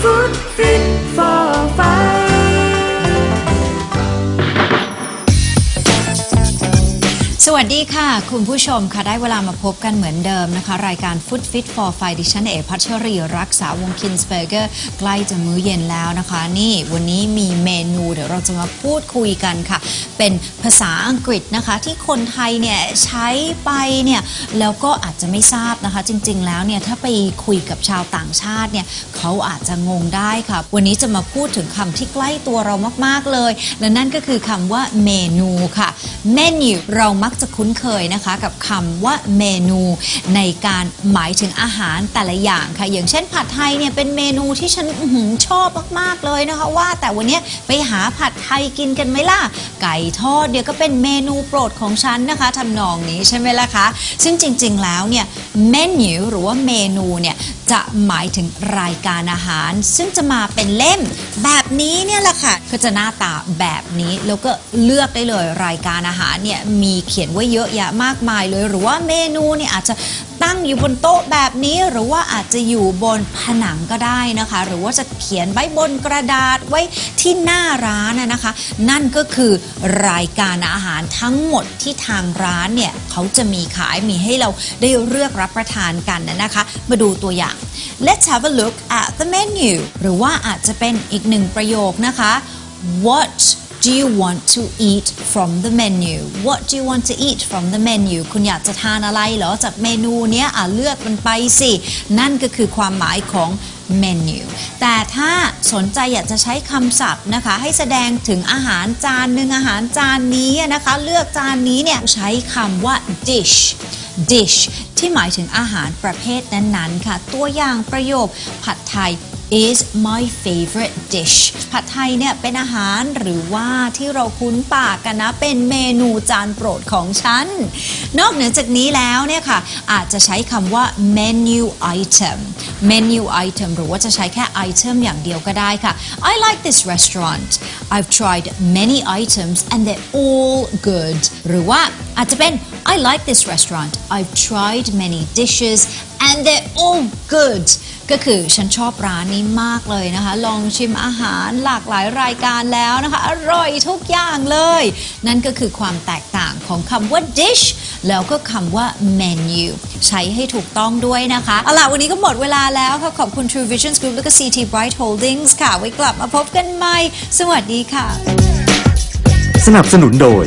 Food วัสดีค่ะ คุณผู้ชมค่ะ ได้เวลามาพบกันเหมือนเดิมนะคะ รายการ Food Fit for Five ดิฉันเอพัชรีรักษาวงคินสเบเกอร์ใกล้จะมื้อเย็นแล้วนะคะ นี่วันนี้มีเมนูเดี๋ยวเราจะมาพูดคุยกันค่ะ เป็นภาษาอังกฤษนะคะ ที่คนไทยเนี่ยใช้ไปเนี่ยแล้วก็อาจจะไม่ทราบนะคะ จริง ๆ แล้วเนี่ยถ้าไปคุยกับชาวต่างชาติเนี่ยเขาอาจจะงงได้ค่ะ วันนี้จะมาพูดถึงคำที่ใกล้ตัวเรามากๆเลย และนั่นก็คือคำว่าเมนูค่ะเมนูเรามักจะคุ้นเคยนะคะกับคำว่าเมนูในการหมายถึงอาหารแต่ละอย่างค่ะ อย่างเช่นผัดไทยเนี่ยเป็นเมนูที่ฉันชอบมากๆเลยนะคะว่า แต่วันนี้ไปหาผัดไทยกินกันไหมล่ะ ไก่ทอดเดี๋ยวก็เป็นเมนูโปรดของฉันนะคะทำนองนี้ใช่ไหมล่ะคะ ซึ่งจริงๆแล้วเนี่ยเมนูหรือว่าเมนูเนี่ย จะหมายถึงรายการอาหาร ซึ่งจะมาเป็นเล่มแบบนี้เนี่ยแหละค่ะ ก็จะหน้าตาแบบนี้แล้วก็เลือกได้เลยรายการอาหารเนี่ยมีเขียนไว้เยอะแยะมากมายเลย หรือว่าเมนูเนี่ยอาจจะตั้งอยู่บนโต๊ะแบบนี้ หรือว่าอาจจะอยู่บนผนังก็ได้นะคะ หรือว่าจะเขียนไว้บนกระดาษไว้ที่หน้าร้านนะคะ นั่นก็คือรายการอาหารทั้งหมดที่ทางร้านเนี่ยเขาจะมีขายมีให้เราได้เลือกรับประทานกันนะคะ มาดูตัวอย่าง Let's have a look at the menu หรือว่าอาจจะเป็นอีกหนึ่งประโยคนะคะ What do you want to eat from the menu What do you want to eat from the menu คุณอยากจะทานอะไรเหรอจากเมนูเนี้ยอะเลือกมันไปสิ นั่นก็คือความหมายของเมนูแต่ถ้าสนใจอยากจะใช้คำศัพท์นะคะ ให้แสดงถึงอาหารจานหนึ่งอาหารจานนี้นะคะ เลือกจานนี้เนี่ยใช้คำว่า dish dish ที่หมายถึงอาหารประเภทนั้นๆค่ะ ตัวอย่างประโยคผัดไทย is my favorite dish ผัดไทยเนี่ยเป็นอาหารหรือว่าที่เราคุ้นปากกันนะ เป็นเมนูจานโปรดของฉัน นอกเหนือจากนี้แล้วเนี่ยค่ะ อาจจะใช้คำว่า menu item menu item หรือว่าจะใช้แค่ item อย่างเดียวก็ได้ค่ะ I like this restaurant I've tried many items and they're all good หรือว่าอาจจะเป็น I like this restaurant I've tried many dishes and they're all good ก็คือฉันชอบร้านนี้มากเลยนะคะ ลองชิมอาหารหลากหลายรายการแล้วนะคะ อร่อยทุกอย่างเลย นั่นก็คือความแตกต่างของคำว่า dish แล้วก็คำว่า menu ใช้ให้ถูกต้องด้วยนะคะเอาล่ะวันนี้ก็หมดเวลาแล้วค่ะขอบคุณ True Vision Group แล้วก็ CT Bright Holdings ค่ะ ไว้กลับมาพบกันใหม่ สวัสดีค่ะ สนับสนุนโดย